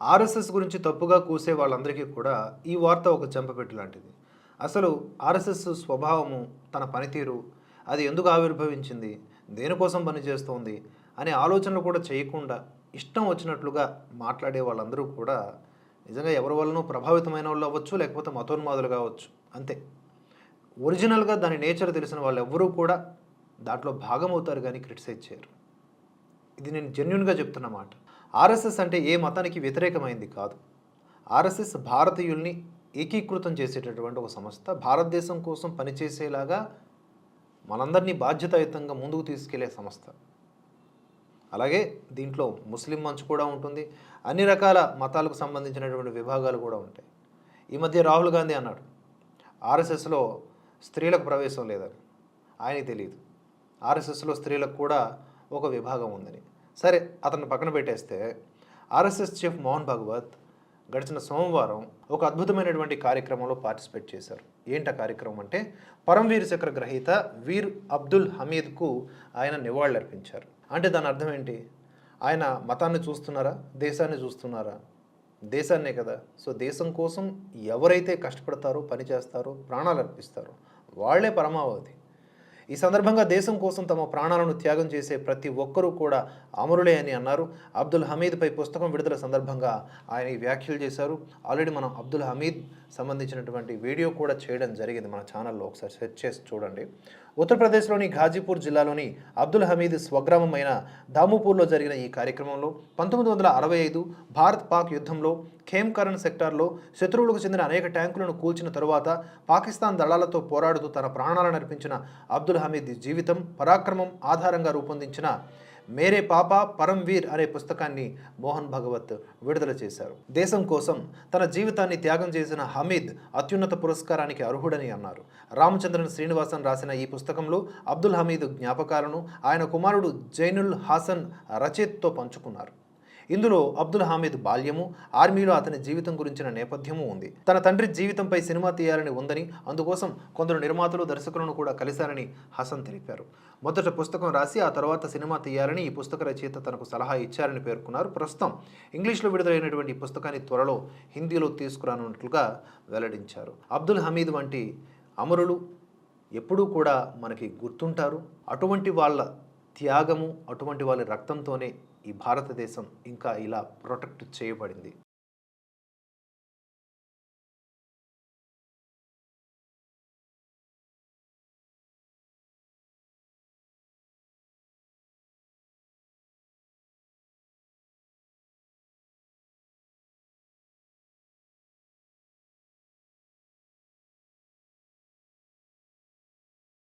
RSS గురించి తప్పుగా కూసే వాళ్ళందరికీ కూడా ఈ వార్త ఒక చెంపపెట్టు లాంటిది. అసలు ఆర్ఎస్ఎస్ స్వభావము తన పనితీరు అది ఎందుకు ఆవిర్భవించింది దేనికోసం పనిచేస్తోంది అనే ఆలోచనలు కూడా చేయకుండా ఇష్టం వచ్చినట్లుగా మాట్లాడే వాళ్ళందరూ కూడా నిజంగా ఎవరి వల్లనో ప్రభావితమైన వాళ్ళు అవ్వచ్చు లేకపోతే మతోన్మాదులు కావచ్చు. అంతే. ఒరిజినల్గా దాని నేచర్ తెలిసిన వాళ్ళు ఎవ్వరూ కూడా దాంట్లో భాగమవుతారు కానీ క్రిటిసైజ్ చేయరు. ఇది నేను జెన్యున్గా చెప్తున్నమాట ఆర్ఎస్ఎస్ అంటే ఏ మతానికి వ్యతిరేకమైంది కాదు. ఆర్ఎస్ఎస్ భారతీయుల్ని ఏకీకృతం చేసేటటువంటి ఒక సంస్థ భారతదేశం కోసం పనిచేసేలాగా మనందరినీ బాధ్యతాయుతంగా ముందుకు తీసుకెళ్ళే సంస్థ. అలాగే దీంట్లో ముస్లిం మంచు కూడా ఉంటుంది. అన్ని రకాల మతాలకు సంబంధించినటువంటి విభాగాలు కూడా ఉంటాయి. ఈ మధ్య రాహుల్ గాంధీ అన్నాడు ఆర్ఎస్ఎస్లో స్త్రీలకు ప్రవేశం లేదని. ఆయనకి తెలియదు ఆర్ఎస్ఎస్లో స్త్రీలకు కూడా ఒక విభాగం ఉందని. సరే అతన్ని పక్కన పెట్టేస్తే ఆర్ఎస్ఎస్ చీఫ్ మోహన్ భాగవత్ గడిచిన సోమవారం ఒక అద్భుతమైనటువంటి కార్యక్రమంలో పార్టిసిపేట్ చేశారు. ఏంటి ఆ కార్యక్రమం అంటే పరమవీర్ చక్ర గ్రహీత వీర్ అబ్దుల్ హమీద్కు ఆయన నివాళులర్పించారు. అంటే దాని అర్థం ఏంటి? ఆయన మతాన్ని చూస్తున్నారా? దేశాన్ని చూస్తున్నారా? దేశాన్నే కదా. సో దేశం కోసం ఎవరైతే కష్టపడతారో పని చేస్తారో ప్రాణాలు అర్పిస్తారో వాళ్ళే పరమావధి. ఈ సందర్భంగా దేశం కోసం తమ ప్రాణాలను త్యాగం చేసే ప్రతి ఒక్కరూ కూడా అమరులే అని అన్నారు. అబ్దుల్ హమీద్పై పుస్తకం విడుదల సందర్భంగా ఆయన ఈ వ్యాఖ్యలు చేశారు. ఆల్రెడీ మనం అబ్దుల్ హమీద్ సంబంధించినటువంటి వీడియో కూడా చేయడం జరిగింది. మన ఛానల్లో ఒకసారి సెర్చ్ చేసి చూడండి. ఉత్తరప్రదేశ్లోని ఘాజీపూర్ జిల్లాలోని అబ్దుల్ హమీద్ స్వగ్రామమైన దాముపూర్లో జరిగిన ఈ కార్యక్రమంలో పంతొమ్మిది వందల అరవై ఐదు భారత్ పాక్ యుద్ధంలో ఖేమ్కరణ్ సెక్టార్లో శత్రువులకు చెందిన అనేక ట్యాంకులను కూల్చిన తరువాత పాకిస్తాన్ దళాలతో పోరాడుతూ తన ప్రాణాలను అర్పించిన అబ్దుల్ హమీద్ జీవితం పరాక్రమం ఆధారంగా రూపొందించిన మేరే పాప పరంవీర్ అనే పుస్తకాన్ని మోహన్ భగవత్ విడుదల చేశారు. దేశం కోసం తన జీవితాన్ని త్యాగం చేసిన హమీద్ అత్యున్నత పురస్కారానికి అర్హుడని అన్నారు. రామచంద్రన్ శ్రీనివాసన్ రాసిన ఈ పుస్తకంలో అబ్దుల్ హమీద్ జ్ఞాపకాలను ఆయన కుమారుడు జైనుల్ హాసన్ రచిత్తో పంచుకున్నారు. ఇందులో అబ్దుల్ హామీద్ బాల్యము ఆర్మీలో అతని జీవితం గురించిన నేపథ్యము ఉంది. తన తండ్రి జీవితంపై సినిమా తీయాలని ఉందని అందుకోసం కొందరు నిర్మాతలు దర్శకులను కూడా కలిశారని హసన్ తెలిపారు. మొదట పుస్తకం రాసి ఆ తర్వాత సినిమా తీయాలని ఈ పుస్తక రచయిత తనకు సలహా ఇచ్చారని పేర్కొన్నారు. ప్రస్తుతం ఇంగ్లీష్లో విడుదలైనటువంటి ఈ పుస్తకాన్ని త్వరలో హిందీలో తీసుకురానున్నట్లుగా వెల్లడించారు. అబ్దుల్ హమీద్ వంటి అమరులు ఎప్పుడూ కూడా మనకి గుర్తుంటారు. అటువంటి వాళ్ళ త్యాగము అటువంటి వాళ్ళ రక్తంతోనే ఈ భారతదేశం ఇంకా ఇలా ప్రొటెక్ట్ చేయబడింది.